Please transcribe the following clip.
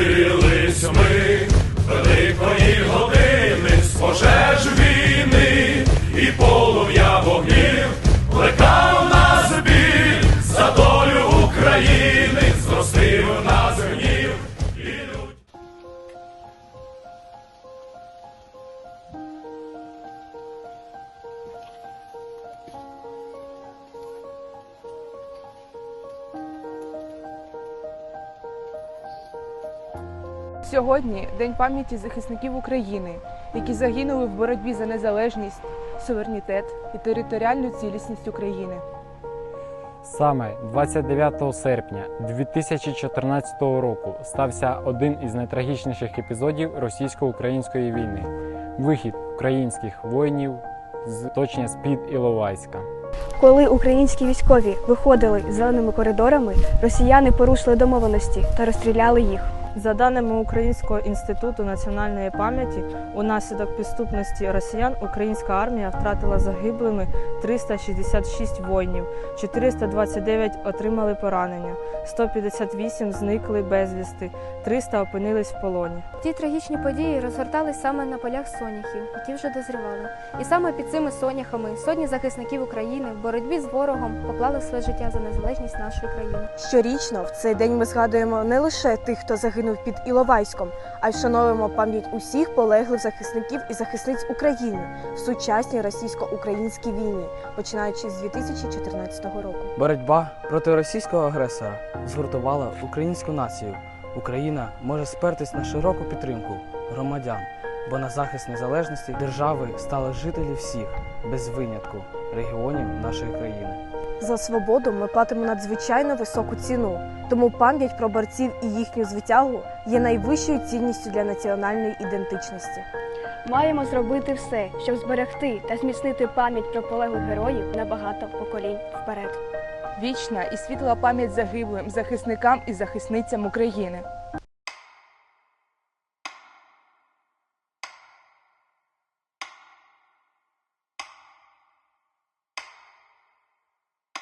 Добились ми великої Сьогодні День пам'яті захисників України, які загинули в боротьбі за незалежність, суверенітет і територіальну цілісність України. Саме 29 серпня 2014 року стався один із найтрагічніших епізодів російсько-української війни вихід українських воїнів з точення з-під Іловайська. Коли українські військові виходили зеленими коридорами, росіяни порушили домовленості та розстріляли їх. За даними Українського інституту національної пам'яті, унаслідок підступності росіян українська армія втратила загиблими 366 воїнів, 429 отримали поранення, 158 зникли безвісти, 300 опинились в полоні. Ті трагічні події розгортались саме на полях соняхів, які вже дозрівали. І саме під цими соняхами сотні захисників України в боротьбі з ворогом поклали своє життя за незалежність нашої країни. Щорічно в цей день ми згадуємо не лише тих, хто загинув під Іловайськом, а й вшановуємо пам'ять усіх полеглих захисників і захисниць України в сучасній російсько-українській війні, починаючи з 2014 року. Боротьба проти російського агресора згуртувала українську націю. Україна може спертись на широку підтримку громадян, бо на захист незалежності держави стали жителі всіх, без винятку, регіонів нашої країни. За свободу ми платимо надзвичайно високу ціну, тому пам'ять про борців і їхню звитягу є найвищою цінністю для національної ідентичності. Маємо зробити все, щоб зберегти та зміцнити пам'ять про полеглих героїв на багато поколінь вперед. Вічна і світла пам'ять загиблим захисникам і захисницям України.